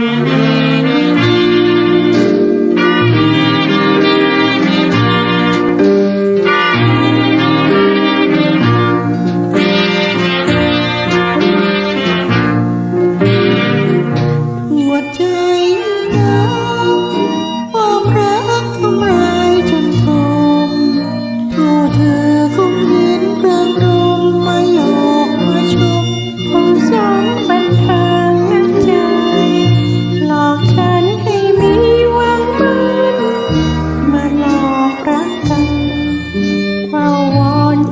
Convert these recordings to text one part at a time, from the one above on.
หั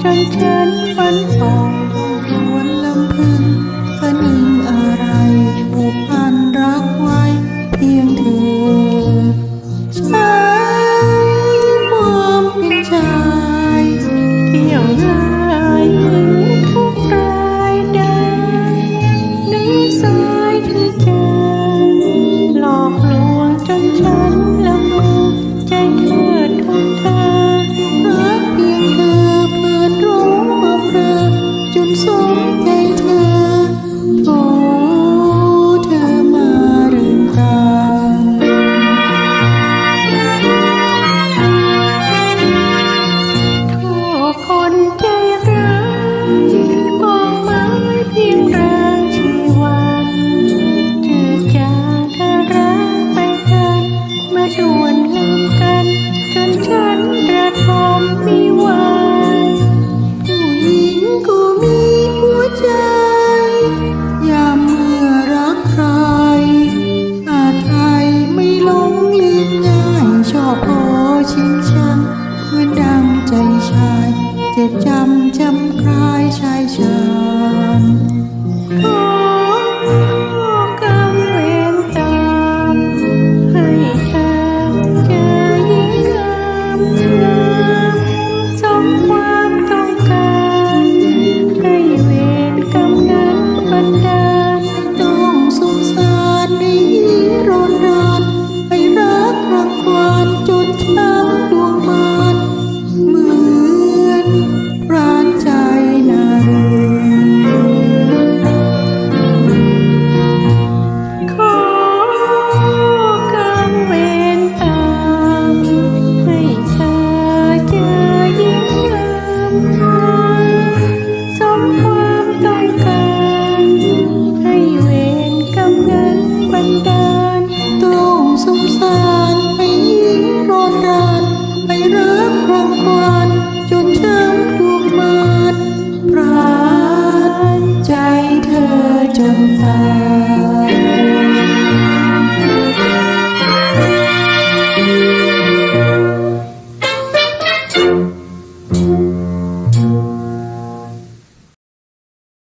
จนฉันฝั มไม่ไวผู้หญิงก็มีหัวใจ ยาเมื่อรักใคร อาไทยไม่หลงลืมง่าย ชอบพอชิงชังเหมือดังใจชาย เจ็บจำจำคลายชาย